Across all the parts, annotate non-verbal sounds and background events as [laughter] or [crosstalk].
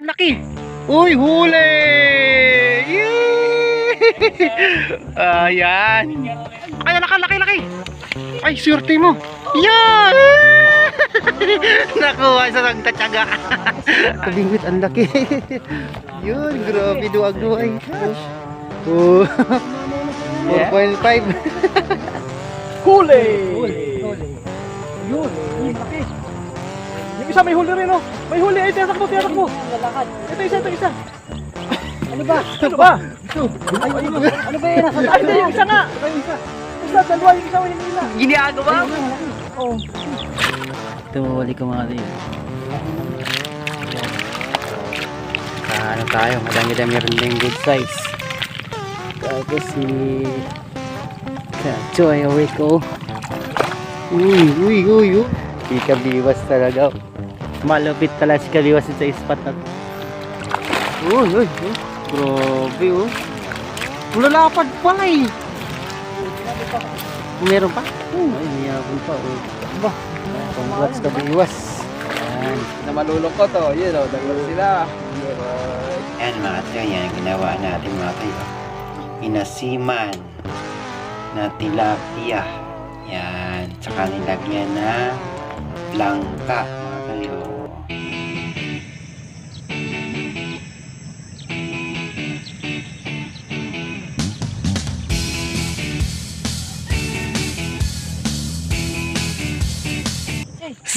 Laki! Uy, huli! [laughs] Ayan! Ay, laki, laki, laki! Ay, swerte mo! Yan! [laughs] Nakuha sa nagtatsaga. [laughs] Kabingwit, ang laki. Yun, grabe, duwag-duwag. Oh. 4.5. Huli! Yun, yun, laki. Isa may huli rin, oh. May huli, ay, tiyatak mo, tiyatak mo. Ito isa, ito isa. Ano ba? Ano ba? Ay, ano, ano ba yan? Ay, hindi, yung isa nga. Isa, dalawa, yung isa, yung isa. Giniagawa mo. Oh. Tumuli ko mga rin. Ano tayo, madami-dami rin din good size. Tapos si Kachoy Rico. Uy, uy, uy, uy. Si Kabiwas talaga. Malupit pala si Kabiwas sa spot na to. Uy, uy, uy. Grabe, oh. Lalapad pa eh. Meron pa? Ay, mayroon pa. Oh. Ba? Congrats Kabiwas. Yan. Na malulungkot, oh. Yun, oh. Dalawa sila. Yan mga tayo, yan ang ginawa natin mga tayo. Inasiman na tilapia. Yan. Tsaka nilagyan na langka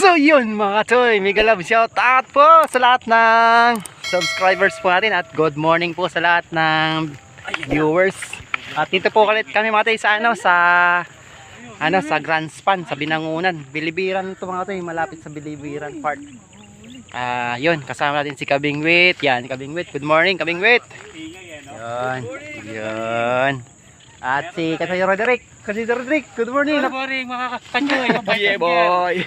So yun mga toy, mega love shout out po sa lahat ng subscribers po natin at good morning po sa lahat ng viewers. At dito po ulit kami mga toy sa ano sa ano sa Grand Span sa Binangunan. Bilibiran to mga toy, malapit sa Bilibiran Park. Ah, yun, kasama natin si Kabingwit. Yan, Kabingwit. Good morning, Kabingwit. Yan. Yan. At si Katoy Roderick. Kasi Roderick, good morning. Good morning mga kakanyoy. [laughs] Yeah, boy.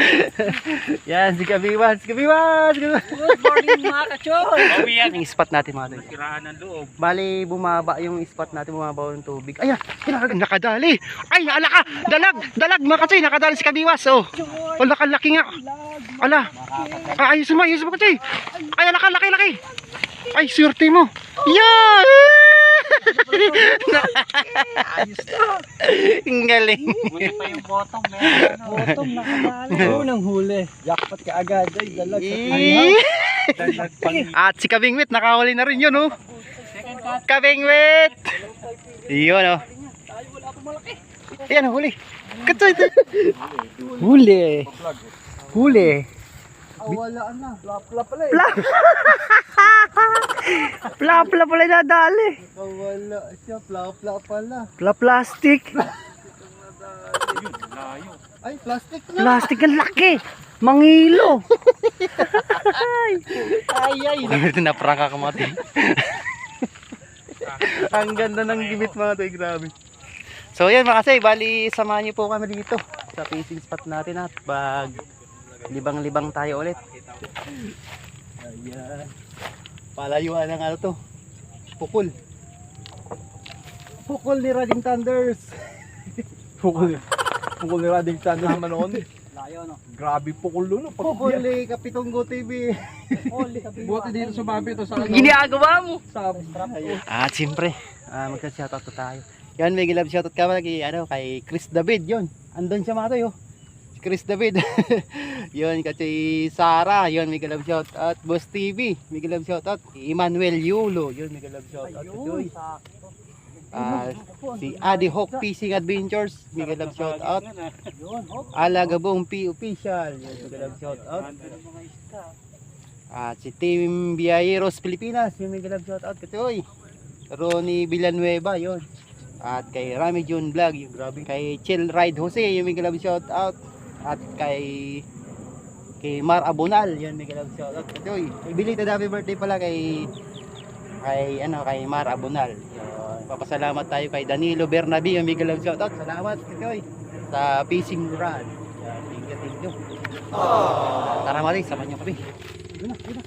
[laughs] Yan, si Kabiwas. Kabiwas! Good morning mga kachoy! Yan yung spot natin mga toy. Kiraan ng loob. Bali, bumaba yung spot natin, bumaba yung tubig. Ayan, kinakag- nakadali. Ay, ala ka, dalag, dalag mga katsoy, nakadali si Kabiwas. Oh. Wala ka, laki nga. Ala, ay, ayos mo, ayos mo katsoy. Ay, ala ka, laki, laki. Ay, swerte mo. Yan! Ayos [laughs] na! Ang galing. Huli pa yung bottom, meron. Bottom, nakadali. Unang huli. Jackpot ka agad. Ay, dalag sa Eh. At si Kabingwit, nakahuli na rin yun, oh. Kabingwit! Yun, oh. Ayan, huli. Katsoy, Huli. Huli. Wala na. Plap-plap pala eh. [laughs] Pla-pla pala nadali. Wala siya. Plap-plap pala. Pla-plastic. Ay, plastic na. Plastic ang laki. Mangilo. Ay, ay. Ito na prangka ka mga. [laughs] Ang ganda ng gimit mga tayo, grabe. So yan mga kasay, bali samahan niyo po kami dito sa fishing spot natin at pag libang-libang tayo ulit. Ayan. Palayuan ng ano to. Pukul. Pukul ni Rading Thunders. [laughs] Pukul. Pukul ni Rading Tan naman noon. Layo, no? Grabe pukul doon. Pukul ni Kapitonggo TV. Buti dito sa babi to sa ano. Giniagawa mo. Sa At siyempre, ah, magka-shoutout to tayo. Yan, may gilab shoutout ka kay, ano, kay Chris David, yun. Andun siya mga tayo. Si Chris David. [laughs] yun, kasi Sara, yun, may gilab shoutout. Boss TV, may gilab shoutout. Emmanuel Yulo, yun, may gilab shoutout. Ayun. Ah, si Adi Hawk Fishing Adventures, may gilab shoutout. Alagabong P Official, yun, may gilab shoutout. At si Team Biayeros Pilipinas, yung may galab shoutout kasi oy. Ronnie Villanueva, yon. At kay Rami June Vlog, yung grabe. Kay Chill Ride Jose, yung may galab shoutout. At kay kay Mar Abonal, yun may galab shoutout. Kasi oy, belated happy birthday pala kay kay ano kay Mar Abonal. Yun. Papasalamat tayo kay Danilo Bernabi, yung may galab shoutout. Salamat kasi oy sa fishing rod. Yan, thank you, thank you. Tara mali, samahan niyo kami. Yun na, yun na.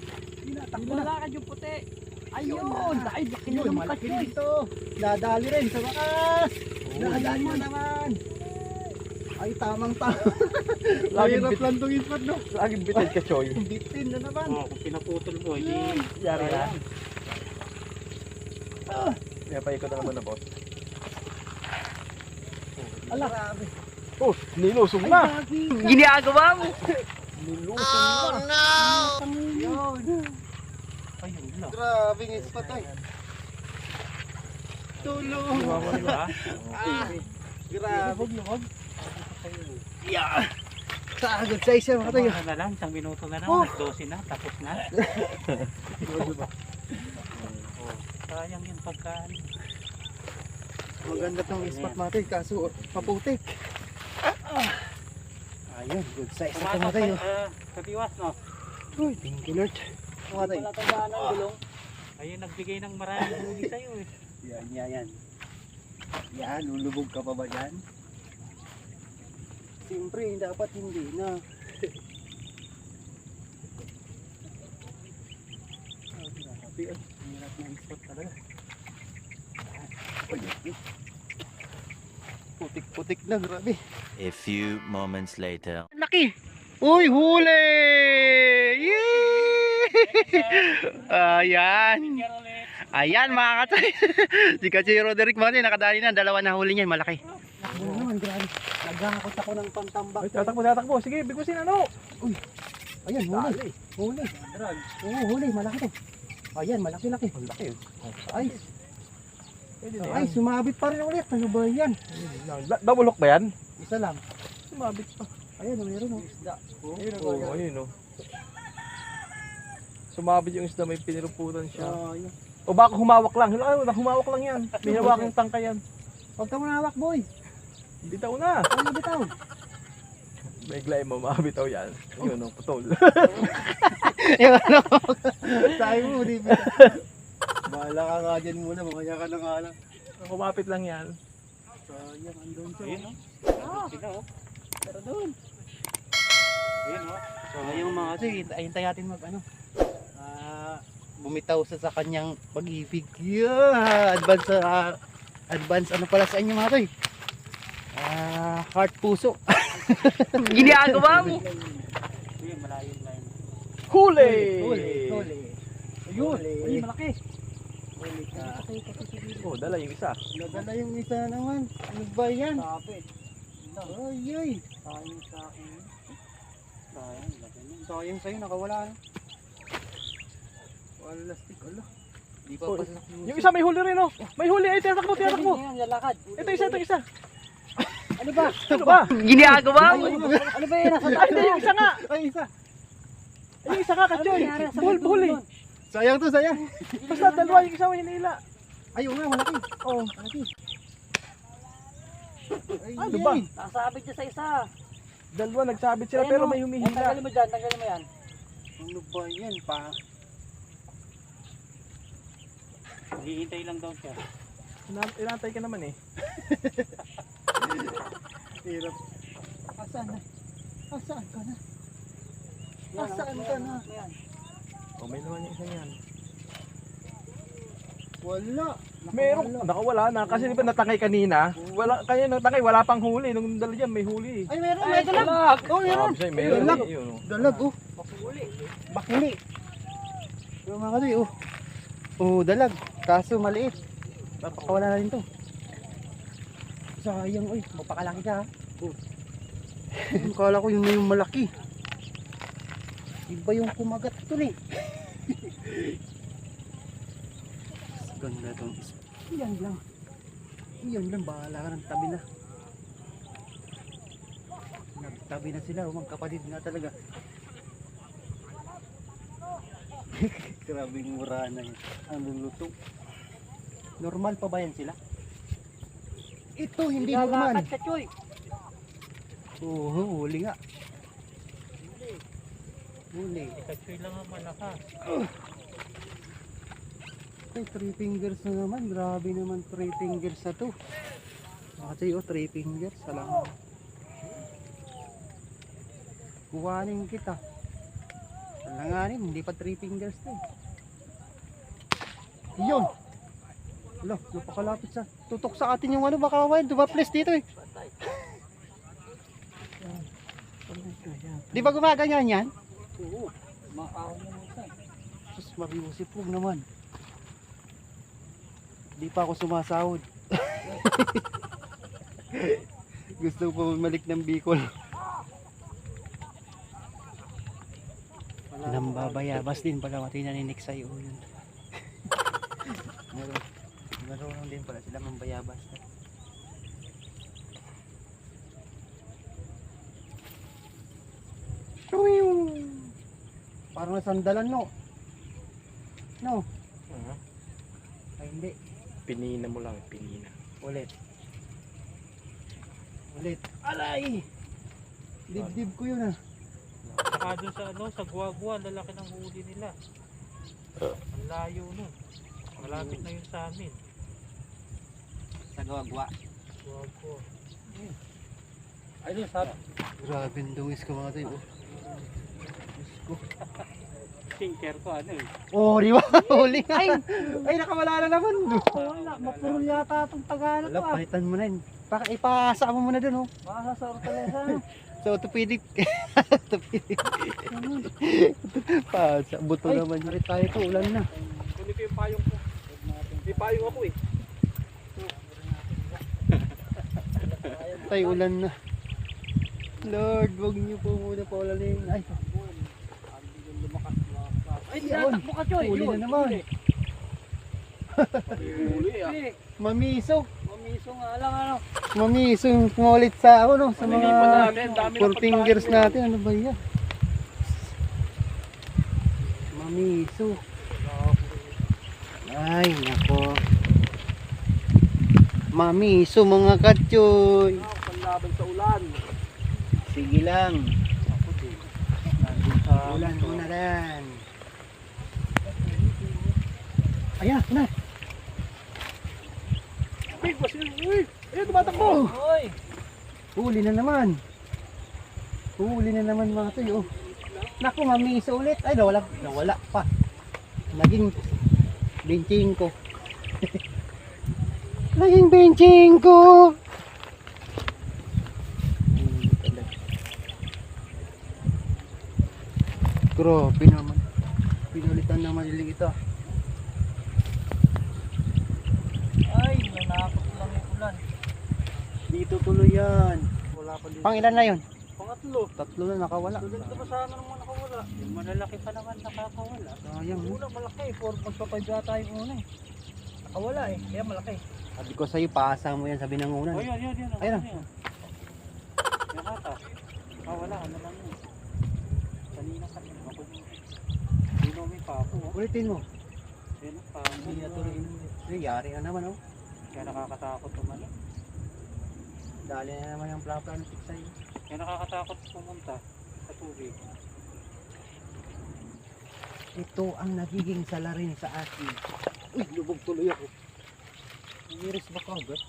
Lalakad yung puti. Ayun! Ay, laki na Yun, ng malaki dito. Nadali rin sa wakas. Nadali mo naman. Ay, tamang tama. [laughs] Laging Mahirap lang itong ispat, no? Laging bitid ka, Choy. [laughs] Bitin na naman. Oo, kung pinaputol mo, hindi. Yari na. Kaya paikot na naman na boss. Ala, grabe. Oh, nilusong na! Ginagawa mo. Nilusong na! Yun. Ayun lang. Grabe ng ispat, ay. Tulong. Nila. Ah, grabe. Yeah. Sagod sa isa, mga tayo. Na lang, isang minuto na lang, Oh. nag-12 na, tapos na. Oh, [laughs] sayang yung pagkaan. Maganda tong ispat mga tayo, kaso maputik. Ayun, good size na mga tayo. uh, katiwas, no? Uy, thank you Lord. Mga tayo. Ang gulong. Ayun, nagbigay ng maraming huli sa'yo eh. Yan, yan, yan. Yan, lulubog ka pa ba dyan? Siyempre, dapat hindi na. Ah, grabe, ah. Ang hirap ng spot talaga. Ay. Putik-putik na, grabe. A few moments later. Laki! Uy, huli! [laughs] Ayan! Ayan mga katay. [laughs] si Kasi Roderick Mati nakadali na. Dalawa na huli niyan. Malaki. Naghahakot ako ng pantambak. Ay, tatakbo, tatakbo. Sige, bigusin ano? Ayan, huli. Huli. Oo, huli. Malaki to. Ayan, malaki-laki. Laki. Ay, Pwede na ay, yan. sumabit pa rin ulit. Ano ba yan? Da- Dabulok ba yan? Isa lang. Sumabit pa. Ayan, meron oh. Isda. Ayun, oh, ayun, oh. Sumabit yung isda, may piniruputan siya. Ayan. O baka humawak lang. Ay, humawak lang yan. [laughs] May hawakang tangka yan. Huwag ka manawak, boy. Bitaw na. Ano bitaw? Bigla yung mamabitaw yan. Ayun, oh, putol. Yung ano? [laughs] Sabi mo, di ba? Bahala ka nga dyan muna. Mamaya ka na nga lang. Kumapit lang yan. Sayang, andun siya. Ayun, oh. oh. Sila, oh. Pero doon. Ayun, oh. So, yung mga kasi, hintay natin mag ano. Ah, bumitaw sa sa kanyang pag-ibig. Yeah! Advance sa advance ano pala sa inyo mga toy? Ah, heart puso. [laughs] Ginagawa mo. Line. Huli! Huli. Ayun. Ay, malaki. Huli ka. Oh, dala yung isa. Nadala yung isa naman. Ano ba yan? Kapit. Ay, ay. Sayang sa akin. Sayang, laki nun. Sayang sa'yo, nakawala na. Wala lastik, ala. Di pa Oh, pasak Yung isa may huli rin, oh. May huli. Ay, tiyatak mo, tiyatak mo. Ito isa, ito isa. Ano ba? Ano ba? Ginagawa mo. Ano ba yun? Nasa Ay, hindi, yung isa nga. Ay, isa. Ay, yung isa nga, kachoy. Buhol, buhol eh. Sayang to, sayang. Basta dalawa yung isa mo hinila. Ay, oo nga, malaki. Oh, Malaki. Ay, Ano ba? Nakasabit niya sa isa. dalawa nagsabit sila pero oh. may humihila. Tanggalin mo dyan, tanggalin mo yan. Ano ba yan, pa? Hihintay lang daw siya. Ina- Inantay ka naman eh. [laughs] Hirap. Asaan na? Asaan ka na? Asaan ka na? Oh, may naman yung isa niyan. Wala. Meron, nakawala na. Kasi di ba natangay kanina? Wala, kaya natangay, wala pang huli. Nung dala dyan, may huli. Ay, meron, may dalag. Oh, meron. Ah, meron. Dalag. eh, oh. Dalag, oh. Bakuli. Yung mga kasi, oh. Oh, dalag. Kaso maliit. Napakawala na rin to. Sayang, oy. Mapakalaki ka, ha. Oh. [laughs] Kala ko yun na yung malaki. Iba yung kumagat ito, eh. Ganda tong is- Yan lang. Yan lang, bahala ka ng tabi na. Nagtabi na sila, oh, magkapatid nga talaga. [laughs] Grabing mura na yun. Ang luluto. Normal pa ba yan sila? Ito, hindi normal. Lalakad ka, Choy. Oo, huli nga. Huli. Kachoy lang ang malakas. Ay, three fingers na naman. Grabe naman three fingers na to. Kasi oh, three fingers. Salang. Kuhanin kita. Alanganin, hindi pa three fingers to. eh. Yun! Alo, napakalapit sa tutok sa atin yung ano baka wild, dumaples dito eh. Di ba gumaganyan yan? Oo. Makaw mo. Sus, mariusip huwag naman. Di pa ako sumasahod. [laughs] Gusto ko bumalik ng Bicol. Nambabayabas din pala pati naninik sa iyo yun. Meron, [laughs] marunong din pala sila mambayabas. Tuwing! Parang nasandalan no. No. Ay hindi. Pinina mo lang, pinina. Ulit. Ulit. Alay! Dibdib ko yun ah. Saka doon sa ano, sa Guagua, lalaki ng huli nila. Ang layo nun. Malapit na yun sa amin. Sa gawagwa. Guagua. Ayun, sabi. Grabe ang dungis ko mga tayo. oh. Sinker ko ano eh. Oh, di ba? [laughs] Huli nga. Ay, ay nakawala na naman. Wala, mapurol yata itong Tagalog Wala, ko ah. palitan mo na yun. Baka ipasa mo muna dun oh. Baka sa Ortalesa. [laughs] Sa orthopedic. [laughs] orthopedic. Pasa, buto Ay, naman. Ay, tayo ko, ulan na. Kunin ko yung payong ko. May payong ako eh. Tayo, ulan na. Lord, wag niyo po muna paulanin. Ay, Ay, tinatakbo ka, Choy. Yun, na naman. Huli ah. Mamiso. Mamiso nga lang ano. Mamiso yung pumalit sa ano, no, sa Paningin mga pa four ng fingers natin. Ano ba yan? Mamiso. Ay, nako. Mamiso mga katyoy. Ah, laban sa ulan. Sige lang. Ako din. Nandun sa ulan muna rin. Ayan, na. Big boss, uy! Ayan, tumatakbo! Uy! Huli na naman. Huli na naman mga tuyo. Oh. Naku, mamisa ulit. Ay, nawala, nawala pa. Naging 25. [laughs] Naging 25! Grabe naman. Pinalitan naman nila ito. Ay, nanakot lang yung ulan. Dito tuloy yan. Wala pa din. Pang ilan na yun? Pangatlo. Tatlo na nakawala. Tulad ka pa sana naman nakawala. Yung malalaki pa naman nakakawala. Sayang. Una malaki. For magpapay yata yung una eh. Nakawala eh. Kaya malaki. Sabi ko sa'yo, paasa mo yan sa binangunan. Oh, yun, yun, yun. Ayun. Ano yun? Nakata. Ah, wala. Ano lang yun. Kanina ka rin. Ako din. Binomay pa ako. Oh. Ulitin mo. Ang pa. Hindi na tuloy. Ay, yari na naman oh. Kaya nakakatakot tumalo. Dali na naman ang plapla ng tiksay. Kaya nakakatakot pumunta sa tubig. Ito ang nagiging salarin sa akin. Uy, lubog tuloy ako. Nangiris ba ka agad?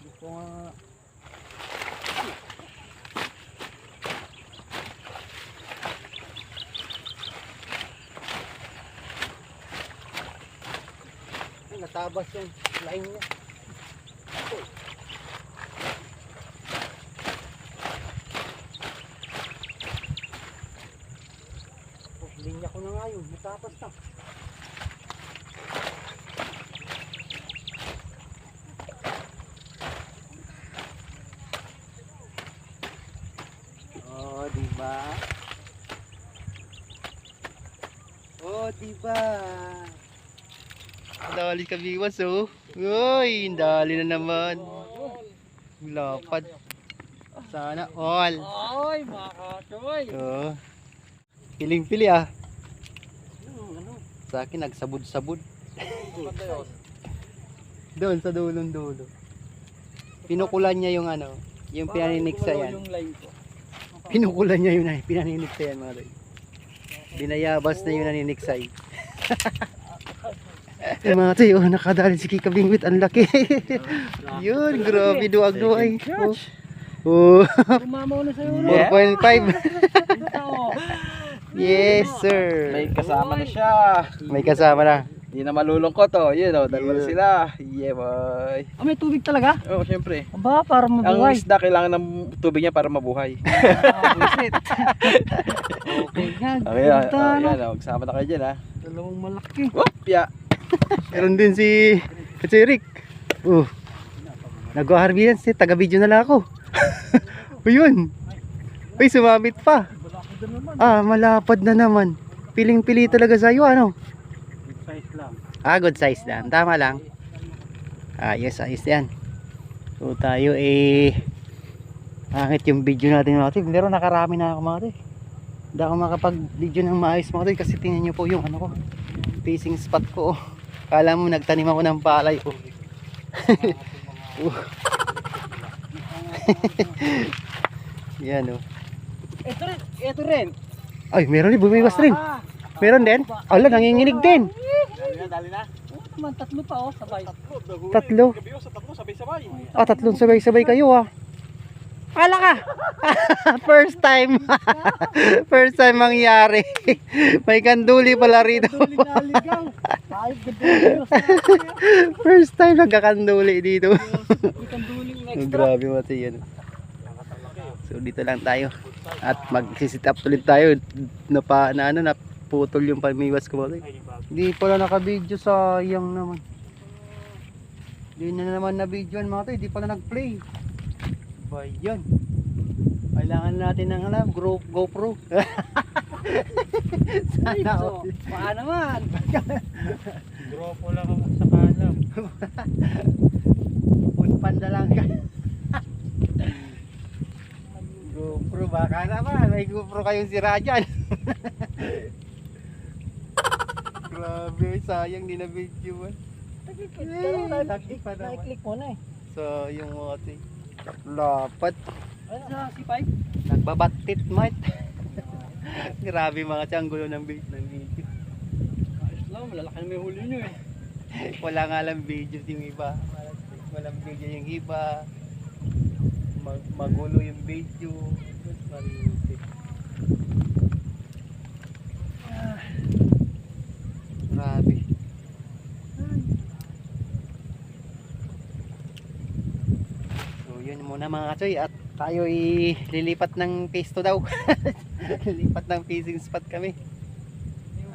Hindi ko nga... Ay, natabas yung line niya. Oh, linya ko na nga yun. Natapas na. Oh, di? Oh, di ba? Dali ka biwas oh. Uy, dali na naman. Lapad. Sana all. Ay, mga kachoy. Oo. Piling-pili ah. Sa akin nagsabod-sabod. [laughs] Doon sa dulong dulo. Pinukulan niya yung ano, yung pinaninig sa yan. Pinukulan niya yun ay, pinaninig sa yan mga toy. Binayabas na yung naniniksay. [laughs] Yung mga toy, oh, nakadali si Kika Bingwit, ang laki. [laughs] yun, grabe, duwag-duwag. Oh. Oh, Umamaw na sa'yo. 4.5. Tao. [laughs] Yes, sir. May kasama na siya. May kasama na. Hindi na malulungkot oh. Yun oh, dalawa Yeah. sila. Yeah, boy. Ah, may tubig talaga? Oo, oh, syempre. Aba, para Ang mabuhay. isda kailangan ng tubig niya para mabuhay. [laughs] Ah, buisit. okay nga. Okay, oh, yan, oh, magsama na kayo dyan ha. Dalawang malaki. Whoop, ya. Meron din si Eric. Uh. Nag-harvest si taga video na lang ako. [laughs] Uyun. Uy, sumabit pa. Ah, malapad na naman. Piling-pili talaga sa'yo, ano? Big size lang. Ah, good size lang. Tama lang. Ayos, ayos yan. So tayo eh Pangit yung video natin mga tib. Pero nakarami na ako mga tib. Hindi ako makapag-video ng maayos mga tib kasi tingnan nyo po yung ano ko. Facing spot ko. oh. Kala mo nagtanim ako ng palay. Oh. [laughs] Yan oh. Ito rin, ito rin. Ay, meron din. Bumiwas rin. Ah, Meron din. Ala, nanginginig din. Dali na, dali na. naman, tatlo pa oh, sabay. Tatlo. Tatlo, sabay-sabay. Ah, tatlong sabay-sabay kayo ah. Pala ka! [laughs] First time. [laughs] First time mangyari. May kanduli pala rito. Naligaw. Ayop, ganda First time nagkakanduli dito. Grabe mati yan. So dito lang tayo. At magsisit up ulit tayo. Napa, na ano, naputol yung pamiwas ko. Hindi pala naka-video sayang naman. Hindi na naman na-videoan mga to. Hindi pala nag-play. Ba yan. Kailangan natin ng alam, Go, GoPro. [laughs] [laughs] Sana all. baka naman. [laughs] Grupo lang ako sa kalam. Punpanda lang ka. GoPro baka naman. May GoPro kayong sira dyan. [laughs] Grabe, sayang di na video man. Tagik pa naman. Nakiklik mo na eh. So, yung mga. Lapat. Ano sa C5? Nagbabatit, mate. [laughs] Grabe mga tiyang gulo ng video. Ng video. Ayos lang, malalaki na may huli nyo eh. [laughs] Wala nga lang video yung iba. Walang video yung iba. Mag magulo yung video. Ah. Grabe. So yun muna mga kachoy at tayo lilipat ng pesto daw. [laughs] lilipat ng fishing spot kami.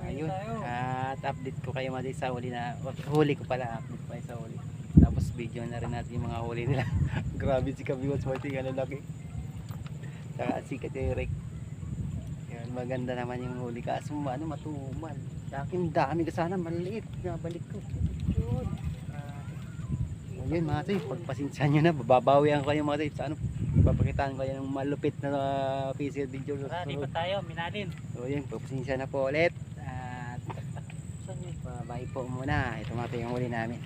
Ayun. At update ko kayo mga sa huli na huli ko pala update kayo sa huli. Tapos video na rin natin yung mga huli nila. [laughs] Grabe si Kabiwas Martin, ano laki. Saka si Katerek. Yan, maganda naman yung huli. Kaso ano, matumal. Sa akin dami ka sana, maliit. Nabalik ko. Yun. Yun mga tayo, pagpasensya nyo na, bababawian ko kayo mga tayo. Sa ano, papakitaan ko kayo ng malupit na uh, PC video. Ah, di pa tayo, minalin. So yun, pagpasensya na po ulit. At [laughs] bye po muna. Ito mga yung huli namin.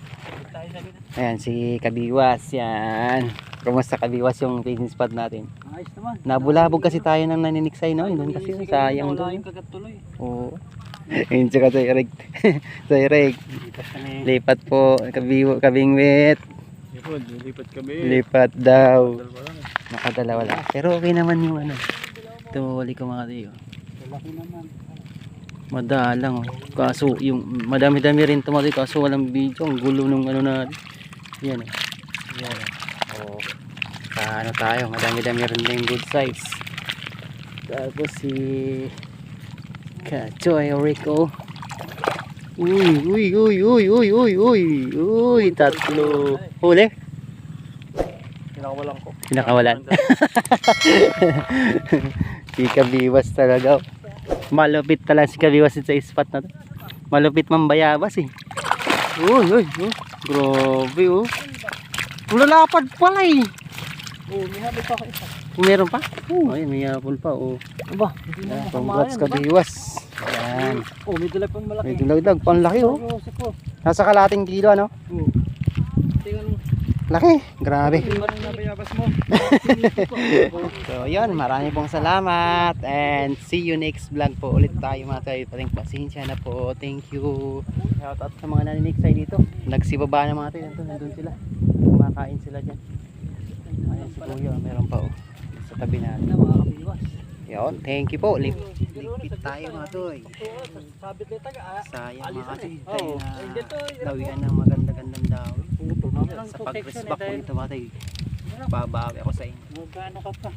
Ayan, si Kabiwas. Yan. Kumusta Kabiwas yung fishing spot natin? Ayos naman. Nabulabog kasi tayo ng naniniksay no? Doon kasi sayang Wala doon. Oo. [laughs] Ayun siya sa Eric. [laughs] sa Eric. Lipat. Lipat po. Kabingwit. Ipon, lipat kami. Lipat daw. Nakadalawa lang. Pero okay naman yung ano. Ito, ko mga tiyo. Laki naman. Madalang oh. Kaso yung madami-dami rin tumatay kaso walang video. Ang gulo nung ano na. Yan oh. Yan oh. Ah, ano tayo, madami-dami rin na yung good size. Tapos si Kachoy Rico. Uy, uy, uy, uy, uy, uy, uy, uy, tatlo. Huli? Pinakawalan ko. Pinakawalan. [laughs] si Kabiwas talaga. Malupit talaga si Kabiwas sa spot na to. Malupit mambayabas eh. Uy, uy, uy. Grabe oh. Lalapad pala eh. Oo, may habit pa ako isa. Meron pa? Oh, ay, may hapon pa oh. Aba, hindi na congrats diba? Kabiwas. Yan. Oh, may dala pang malaki. May dulagdag, panlaki oh. Oo, siko. Nasa kalating kilo ano? Oo. Laki, grabe. [laughs] So yun, marami pong salamat and see you next vlog po ulit tayo mga tayo. Pating pasensya na po. Thank you. Shout out sa mga naniniksay dito. Nagsibaba na mga tayo. Nandun, nandun sila. Kumakain sila dyan. Ayan si Kuya, meron pa oh. Sa tabi natin. Na mga kabiwas. Yun, thank you po. Lip, lipit tayo mga toy. Sabit na taga. ah. Sayang mga. Tayo Ay, na dawian ng maganda-gandang daw. Puto na lang Sa eh pag-respect po dahil nito mga toy. Babawi ako sa inyo. magkano ka pa.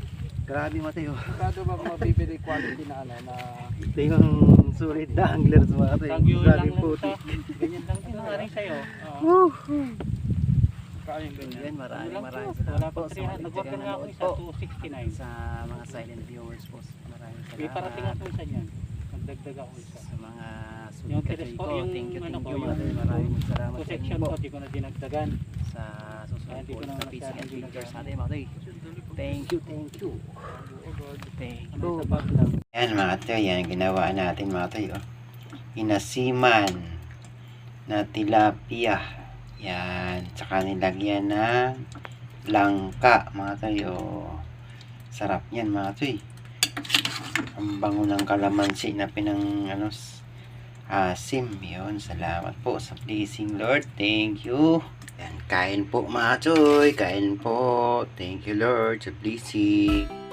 Grabe mga toy. oh. Kado ba mabibili quality na ano na Ito yung sulit na anglers mga toy. Grabe puti. sa, ganyan lang din ang aring sa'yo. Oo. Yung ganyan. Yan, maraming maraming salamat po sa 300. mga Nag-order nga ako. 269. Sa mga silent viewers po. Maraming salamat. May parating ako isa niyan. Nagdagdag ako isa. Sa mga Yung teres ko. yung Thank you, ano thank you. yung Maraming maraming salamat sa inyo section po. ko, di ko na dinagdagan. Sa susunod po ko na na masyadong PC and pictures natin mga toy. Thank you, thank you. Thank you. sa. Yan mga toy, yan ang ginawa natin mga toy. Oh. Inasiman na tilapia. Yan. Tsaka nilagyan ng langka mga toy. Oh. Sarap yan mga toy. Ang bango ng kalamansi na pinang ano, asim. Yun. Salamat po sa pleasing Lord. Thank you. Yan. Kain po mga toy. Kain po. Thank you Lord sa pleasing.